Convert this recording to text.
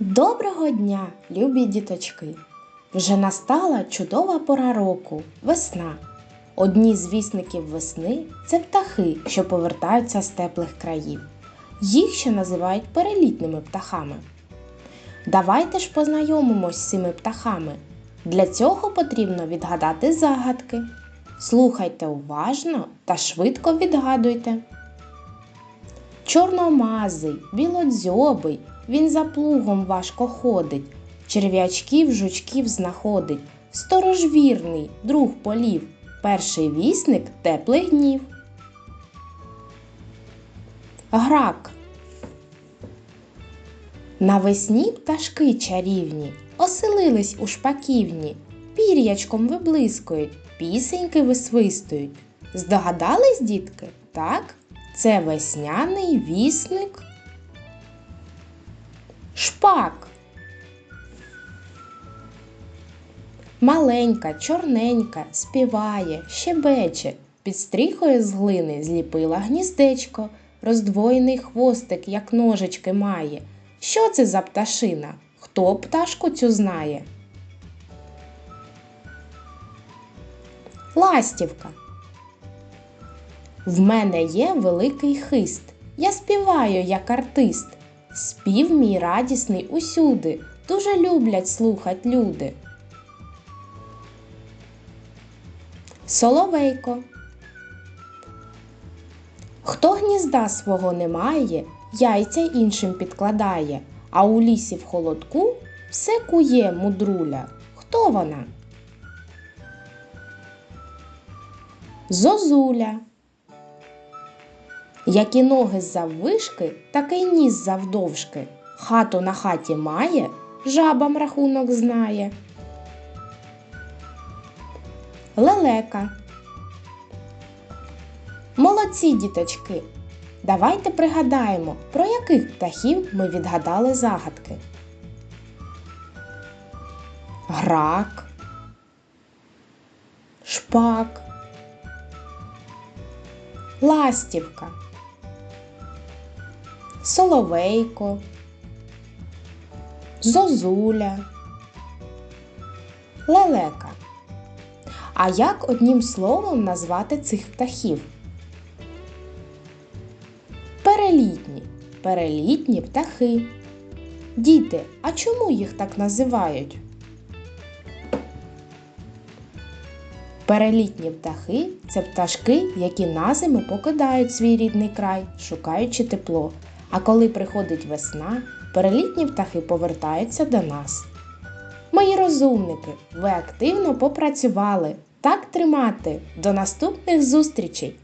Доброго дня, любі діточки! Вже настала чудова пора року весна. Одні з вісників весни це птахи, що повертаються з теплих країв. Їх ще називають перелітними птахами. Давайте ж познайомимось з цими птахами. Для цього потрібно відгадати загадки. Слухайте уважно та швидко відгадуйте. Чорномазий, білодзьобий, він за плугом важко ходить, черв'ячків, жучків знаходить, сторож вірний, друг полів, перший вісник теплих днів. Грак. Навесні пташки чарівні, оселились у шпаківні, пір'ячком виблискують, пісеньки висвистують. Здогадались, дітки? Так? Це весняний вісник. Шпак. Маленька, чорненька, співає, щебече, під стріхою з глини зліпила гніздечко, роздвоєний хвостик, як ножички має. Що це за пташина? Хто пташку цю знає? Ластівка. В мене є великий хист. Я співаю як артист. Спів мій радісний усюди. Дуже люблять слухать люди. Соловейко. Хто гнізда свого не має, яйця іншим підкладає, а у лісі в холодку все кує мудруля. Хто вона? Зозуля. Які ноги заввишки, так і ніс завдовжки. Хату на хаті має, жабам рахунок знає. Лелека. Молодці діточки. Давайте пригадаємо, про яких птахів ми відгадали загадки. Грак, шпак, ластівка, соловейко, зозуля, лелека. А як одним словом назвати цих птахів? Перелітні. Перелітні птахи. Діти, а чому їх так називають? Перелітні птахи це пташки, які на зиму покидають свій рідний край, шукаючи тепло. А коли приходить весна, перелітні птахи повертаються до нас. Мої розумники, ви активно попрацювали. Так тримати. До наступних зустрічей!